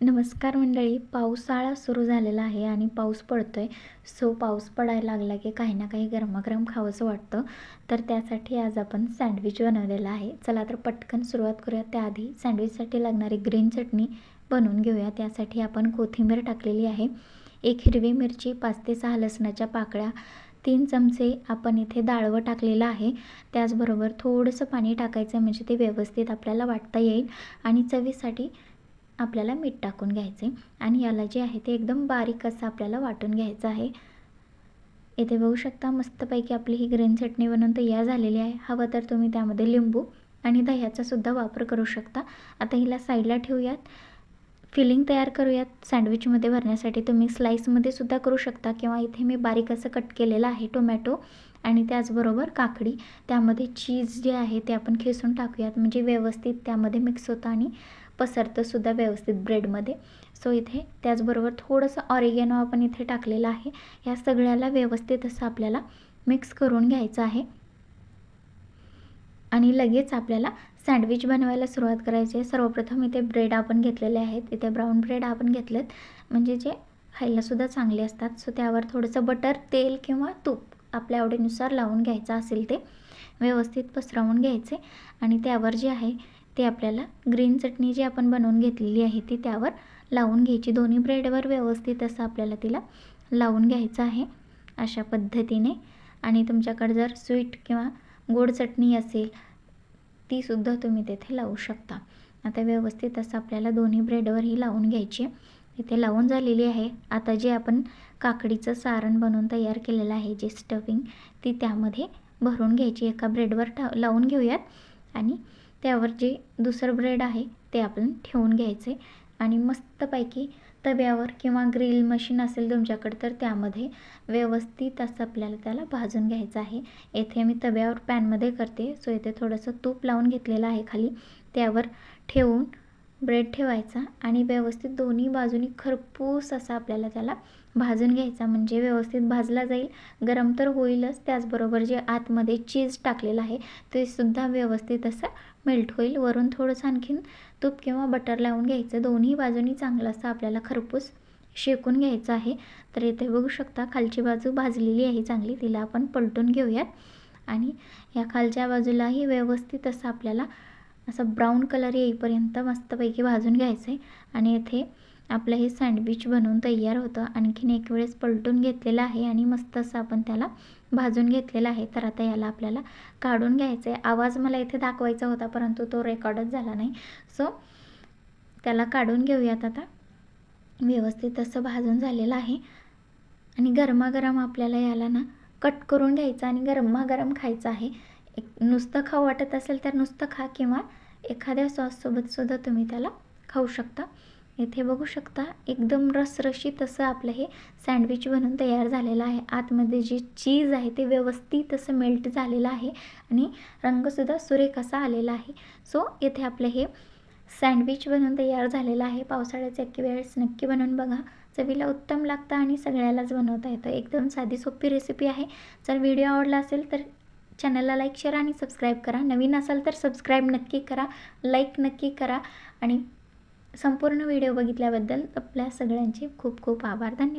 नमस्कार मंडळी पावसाळा सुरू झालेला आहे आणि पाऊस पडतो आहे सो पाऊस पडायला लागला की काही ना काही गरमागरम खावंसं वाटतं. तर त्यासाठी आज आपण सँडविच बनवलेला आहे. चला तर पटकन सुरुवात करूया. त्याआधी सँडविचसाठी लागणारी ग्रीन चटणी बनवून घेऊया. त्यासाठी आपण कोथिंबीर टाकलेली आहे. एक हिरवी मिरची पाच ते सहा लसणाच्या पाकळ्या तीन चमचे आपण इथे डाळवं टाकलेलं आहे. त्याचबरोबर थोडंसं पाणी टाकायचं म्हणजे ते व्यवस्थित आपल्याला वाटता येईल. आणि चवीसाठी आपल्याला मीठ टाकून घ्यायचे. आणि याला जे आहे ते एकदम बारीक असं आपल्याला वाटून घ्यायचं आहे. येथे बघू शकता मस्तपैकी आपली ही ग्रीन चटणी बनवून तयार झालेली आहे. हवं तर तुम्ही त्यामध्ये लिंबू आणि दह्याचासुद्धा वापर करू शकता. आता हिला साईडला ठेवूयात. फिलिंग तयार करूयात. सँडविचमध्ये भरण्यासाठी तुम्ही स्लाईसमध्ये सुद्धा करू शकता. किंवा इथे मी बारीक असं कट केलेलं आहे टोमॅटो. आणि त्याचबरोबर काकडी. त्यामध्ये चीज जे आहे ते आपण खेसून टाकूयात. म्हणजे व्यवस्थित त्यामध्ये मिक्स होतं आणि पसरतंसुद्धा व्यवस्थित ब्रेडमध्ये सो इथे त्याचबरोबर थोडंसं ऑरिगॅनो आपण इथे टाकलेलं आहे. या सगळ्याला व्यवस्थित असं आपल्याला मिक्स करून घ्यायचं आहे. आणि लगेच आपल्याला सँडविच बनवायला सुरुवात करायची आहे. सर्वप्रथम इथे ब्रेड आपण घेतलेले आहेत. इथे ब्राऊन ब्रेड आपण घेतलेत. म्हणजे जे खायलासुद्धा चांगले असतात. सो त्यावर थोडंसं बटर तेल किंवा तूप आपल्या आवडीनुसार लावून घ्यायचं असेल ते व्यवस्थित पसरवून घ्यायचे आणि त्यावर जे आहे ते आपल्याला ग्रीन चटणी जी आपण बनवून घेतलेली आहे ती त्यावर लावून घ्यायची. दोन्ही ब्रेडवर व्यवस्थित असं आपल्याला तिला लावून घ्यायचं आहे अशा पद्धतीने. आणि तुमच्याकडे जर स्वीट किंवा गोड चटणी असेल तीसुद्धा तुम्ही तेथे लावू शकता. आता व्यवस्थित असं आपल्याला दोन्ही ब्रेडवरही लावून घ्यायची आहे. इथे लावून झालेली आहे. आता जे आपण काकडीचं सारण बनवून तयार केलेलं आहे जे स्टफिंग ती त्यामध्ये भरून घ्यायची. एका ब्रेडवर ठ लावून घेऊयात. आणि त्यावर जे दुसरं ब्रेड आहे ते आपण ठेवून घ्यायचे. आणि मस्तपैकी तव्यावर किंवा ग्रिल मशीन असेल तुमच्याकडे तर त्यामध्ये व्यवस्थित असं आपल्याला त्याला भाजून घ्यायचं आहे. येथे मी तव्यावर पॅनमध्ये करते. सो इथे थोडंसं तूप लावून घेतलेलं आहे खाली. त्यावर ठेवून ब्रेड ठेवायचा आणि व्यवस्थित दोन्ही बाजूनी खरपूस असा आपल्याला त्याला भाजून घ्यायचा. म्हणजे व्यवस्थित भाजला जाईल. गरम तर होईलच. त्याचबरोबर जे आतमध्ये चीज टाकलेलं आहे ते सुद्धा व्यवस्थित असं मेल्ट होईल. वरून थोडंसं आणखीन तूप किंवा बटर लावून घ्यायचं. दोन्ही बाजूनी चांगलं असं आपल्याला खरपूस शेकून घ्यायचं आहे. तर इथे बघू शकता खालची बाजू भाजलेली आहे चांगली. तिला आपण पलटून घेऊयात. आणि या खालच्या बाजूलाही व्यवस्थित असं आपल्याला असं ब्राऊन कलर येईपर्यंत मस्तपैकी भाजून घ्यायचं आहे आणि इथे आपलं हे सँडविच बनवून तयार होतं. आणखीन एक वेळेस पलटून घेतलेलं आहे आणि मस्त असं आपण त्याला भाजून घेतलेलं आहे. तर आता याला आपल्याला काढून घ्यायचं आहे आवाज मला इथे दाखवायचा होता परंतु तो रेकॉर्डच झाला नाही. सो त्याला काढून घेऊयात आता. व्यवस्थित असं भाजून झालेलं आहे. आणि गरमागरम आपल्याला याला ना कट करून घ्यायचं आणि गरमागरम खायचं आहे. एक नुसतं खाऊ वाटत असेल तर नुसतं खा किंवा एखाद्या सॉससोबतसुद्धा तुम्ही त्याला खाऊ शकता. इथे बघू शकता एकदम रसरशीत असं आपलं हे सँडविच बनून तयार झालेलं आहे. आतमध्ये जे चीज आहे ते व्यवस्थित असं मेल्ट झालेलं आहे आणि रंगसुद्धा सुरेख असा आलेला आहे. सो इथे आपलं हे सँडविच बनवून तयार झालेलं आहे. पावसाळ्याच्या एके वेळेस नक्की बनवून बघा. चवीला उत्तम लागतं आणि सगळ्यालाच बनवता येतं. एकदम साधी सोपी रेसिपी आहे. जर व्हिडिओ आवडला असेल तर चॅनलला लाईक शेअर आणि सबस्क्राईब करा. नवीन असाल तर सबस्क्राईब नक्की करा लाईक नक्की करा. आणि संपूर्ण व्हिडिओ बघितल्याबद्दल आपल्या सगळ्यांचे खूप खूप आभार. धन्यवाद.